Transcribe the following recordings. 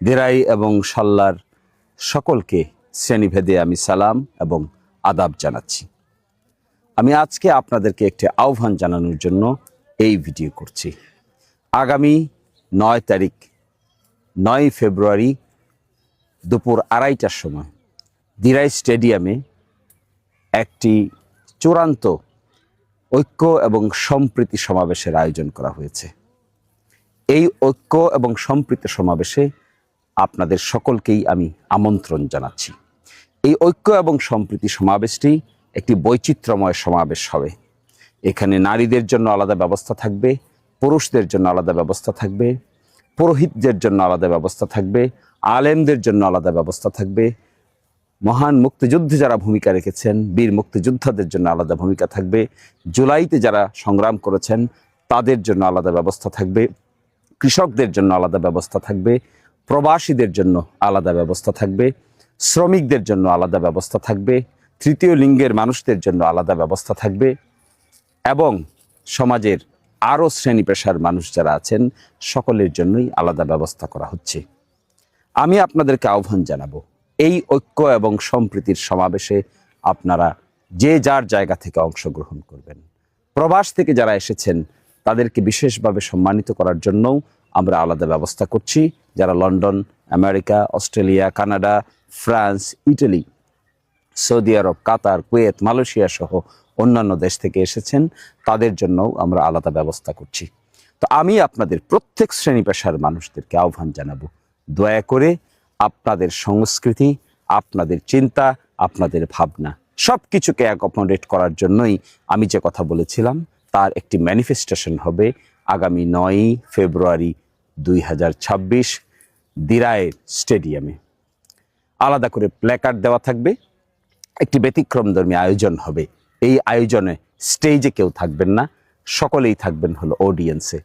দেরাই এবং সাল্লার সকলকে শ্রেণীভেদে আমি সালাম এবং আদাব জানাচ্ছি। আমি আজকে আপনাদেরকে একটি আহ্বান জানানোর জন্য এই ভিডিও করছি। আগামী নয় তারিখ, নয় ফেব্রুয়ারি দুপুর আড়াইটার সময় দিরাই স্টেডিয়ামে একটি চূড়ান্ত ঐক্য এবং সম্প্রীতি সমাবেশের আয়োজন করা হয়েছে। এই ঐক্য এবং সম্প্রীতি সমাবেশে আপনাদের সকলকেই আমি আমন্ত্রণ জানাচ্ছি। এই ঐক্য এবং সম্প্রীতি সমাবেশটি একটি বৈচিত্র্যময় সমাবেশ হবে। এখানে নারীদের জন্য আলাদা ব্যবস্থা থাকবে, পুরুষদের জন্য আলাদা ব্যবস্থা থাকবে, পুরোহিতদের জন্য আলাদা ব্যবস্থা থাকবে, আলেমদের জন্য আলাদা ব্যবস্থা থাকবে। মহান মুক্তিযুদ্ধে যারা ভূমিকা রেখেছেন, বীর মুক্তিযোদ্ধাদের জন্য আলাদা ভূমিকা থাকবে। জুলাইতে যারা সংগ্রাম করেছেন, তাদের জন্য আলাদা ব্যবস্থা থাকবে। কৃষকদের জন্য আলাদা ব্যবস্থা থাকবে। প্রবাসীদের জন্য আলাদা ব্যবস্থা থাকবে, শ্রমিকদের জন্য আলাদা ব্যবস্থা থাকবে, তৃতীয় লিঙ্গের মানুষদের জন্য আলাদা ব্যবস্থা থাকবে এবং সমাজের আরও শ্রেণি পেশার মানুষ যারা আছেন, সকলের জন্যই আলাদা ব্যবস্থা করা হচ্ছে। আমি আপনাদেরকে আহ্বান জানাব, এই ঐক্য এবং সম্প্রীতির সমাবেশে আপনারা যে যার জায়গা থেকে অংশগ্রহণ করবেন। প্রবাস থেকে যারা এসেছেন, তাদেরকে বিশেষভাবে সম্মানিত করার জন্যও আমরা আলাদা ব্যবস্থা করছি। যারা London, America, Australia, Canada, France, Italy, Saudi Arab, Qatar, Kuwait, Malaysia সহ অন্যান্য দেশ থেকে এসেছেন, তাদের জন্যও আমরা আলাদা ব্যবস্থা করছি। তো আমি আপনাদের প্রত্যেক শ্রেণি পেশার মানুষদেরকে আহ্বান জানাব, দয়া করে আপনাদের সংস্কৃতি, আপনাদের চিন্তা, আপনাদের ভাবনা সব কিছুকে অ্যাকোমোডেট করার জন্যই আমি যে কথা বলেছিলাম, তার একটি ম্যানিফেস্টেশন হবে আগামী নয়ই ফেব্রুয়ারি দুই হাজার ছাব্বিশ দিরায়ের স্টেডিয়ামে। আলাদা করে প্ল্যাকার্ড দেওয়া থাকবে। একটি ব্যতিক্রমধর্মী আয়োজন হবে। এই আয়োজনে স্টেজে কেউ থাকবেন না, সকলেই থাকবেন হলো অডিয়েন্সে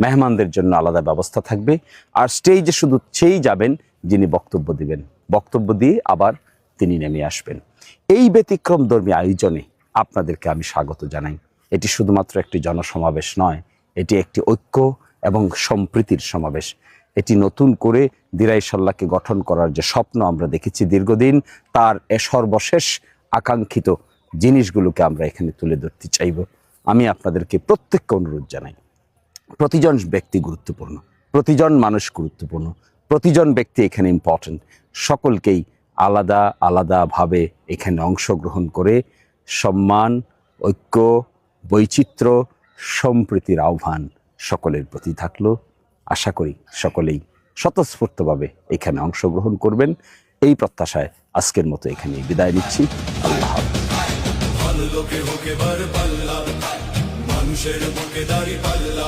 মেহমানদের জন্য আলাদা ব্যবস্থা থাকবে। আর স্টেজে শুধু সেই যাবেন যিনি বক্তব্য দিবেন। বক্তব্য দিয়ে আবার তিনি নেমে আসবেন। এই ব্যতিক্রম ধর্মী আয়োজনে আপনাদেরকে আমি স্বাগত জানাই। এটি শুধুমাত্র একটি জনসমাবেশ নয়, এটি একটি ঐক্য এবং সম্প্রীতির সমাবেশ। এটি নতুন করে দিরাই সাল্লাহকে গঠন করার যে স্বপ্ন আমরা দেখেছি দীর্ঘদিন, তার এ সর্বশেষ আকাঙ্ক্ষিত জিনিসগুলোকে আমরা এখানে তুলে ধরতে চাইব। আমি আপনাদেরকে প্রত্যেককে অনুরোধ জানাই, প্রতিজন ব্যক্তি গুরুত্বপূর্ণ, প্রতিজন মানুষ গুরুত্বপূর্ণ, প্রতিজন ব্যক্তি এখানে ইম্পর্ট্যান্ট সকলকেই আলাদা, আলাদাভাবে এখানে অংশগ্রহণ করে সম্মান, ঐক্য, বৈচিত্র্য, সম্প্রীতির আহ্বান সকলের প্রতি থাকল। আশা করি সকলেই স্বতঃস্ফূর্তভাবে এখানে অংশগ্রহণ করবেন। এই প্রত্যাশায় আজকের মতো এখানে বিদায় নিচ্ছি। আল্লাহ মানুষের বুকে পাল্লা।